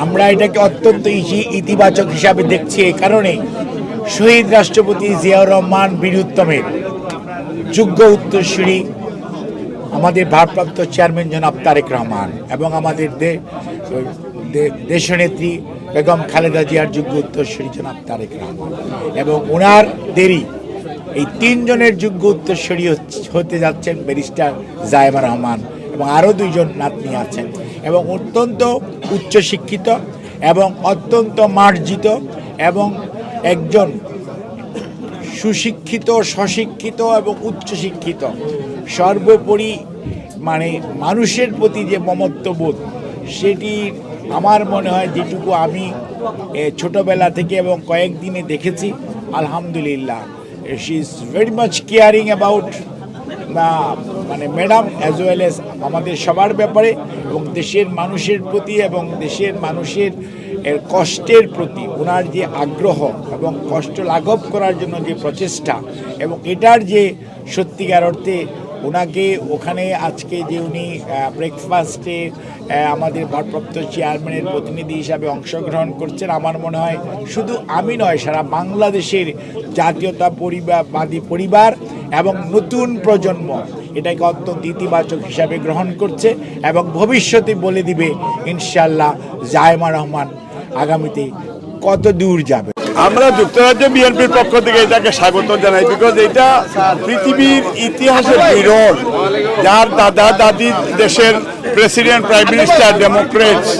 আমরা এটাকে অত্যন্ত ইতি- ইতিবাচক হিসাবে দেখছি এই কারণে। শহীদ রাষ্ট্রপতি জিয়াউর রহমান বীর উত্তমের যোগ্য উত্তরসূরি আমাদের ভারপ্রাপ্ত চেয়ারম্যান জনাব তারেক রহমান এবং আমাদের দেশনেত্রী বেগম খালেদা জিয়ার যোগ্য উত্তরসূরি জনাব তারেক রহমান এবং ওনার দেরি, এই তিনজনের যোগ্য উত্তরসূরি হতে যাচ্ছেন ব্যারিস্টার জায়মা রহমান এবং আরও দুইজন নাতনি আছেন। এবং অত্যন্ত উচ্চশিক্ষিত এবং অত্যন্ত মার্জিত এবং একজন সুশিক্ষিত স্বশিক্ষিত এবং উচ্চশিক্ষিত। সর্বোপরি মানে মানুষের প্রতি যে মমত্ববোধ, সেটি আমার মনে হয় যেটুকু আমি ছোটবেলা থেকে এবং কয়েকদিনে দেখেছি, আলহামদুলিল্লাহ। She is very much caring about না মানে ম্যাডাম অ্যাজ ওয়েল এস আমাদের সবার ব্যাপারে এবং দেশের মানুষের প্রতি এবং দেশের মানুষের, এর কষ্টের প্রতি ওনার যে আগ্রহ এবং কষ্ট লাঘব করার জন্য যে প্রচেষ্টা এবং এটার যে সত্যিকার অর্থে ওনাকে ওখানে আজকে যে উনি ব্রেকফাস্টে আমাদের ভারপ্রাপ্ত চেয়ারম্যানের প্রতিনিধি হিসাবে অংশগ্রহণ করছেন, আমার মনে হয় শুধু আমি নয়, সারা বাংলাদেশের জাতীয়তা পরিবারবাদী পরিবার এবং নতুন প্রজন্ম এটাকে অত্যন্ত ইতিবাচক হিসাবে গ্রহণ করছে এবং ভবিষ্যতে বলে দিবে ইনশাল্লাহ জায়মা রহমান আগামীতে কত দূর যাবে। আমরা যুক্তরাজ্য বিএনপির পক্ষ থেকে এটাকে স্বাগত জানাই বিকজ এটা পৃথিবীর ইতিহাসে বিরল, যার দাদা দাদি দেশের প্রেসিডেন্ট, প্রাইম মিনিস্টার, ডেমোক্রেটস,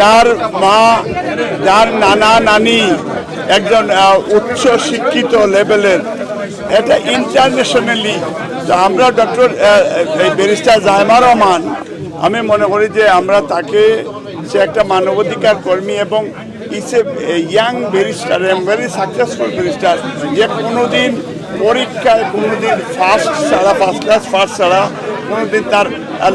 যার মা, যার নানা নানি একজন উচ্চ শিক্ষিত লেভেলের এটা ইন্টারন্যাশনালি আমরা ডক্টর ব্যারিস্টার জায়মা রহমান, আমি মনে করি যে আমরা তাকে সে একটা মানবাধিকার কর্মী এবং is young barrister um very successful barrister যে কোনোদিন পরীক্ষায়, কোনোদিন ফার্স্ট ছাড়া ফার্স্ট ক্লাস ফার্স্ট ছাড়া কোনোদিন তার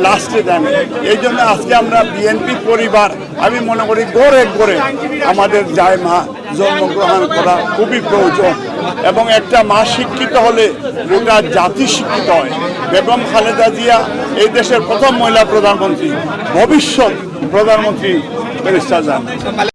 লাস্টে দেয়নি এই জন্য আজকে আমরা বিএনপি পরিবার, আমি মনে করি গড়ে গড়ে আমাদের যায় মা জন্মগ্রহণ করা খুবই প্রয়োজন। এবং একটা মা শিক্ষিত হলে গোটা জাতি শিক্ষিত হয়। বেগম খালেদা জিয়া এই দেশের প্রথম মহিলা প্রধানমন্ত্রী, ভবিষ্যৎ প্রধানমন্ত্রী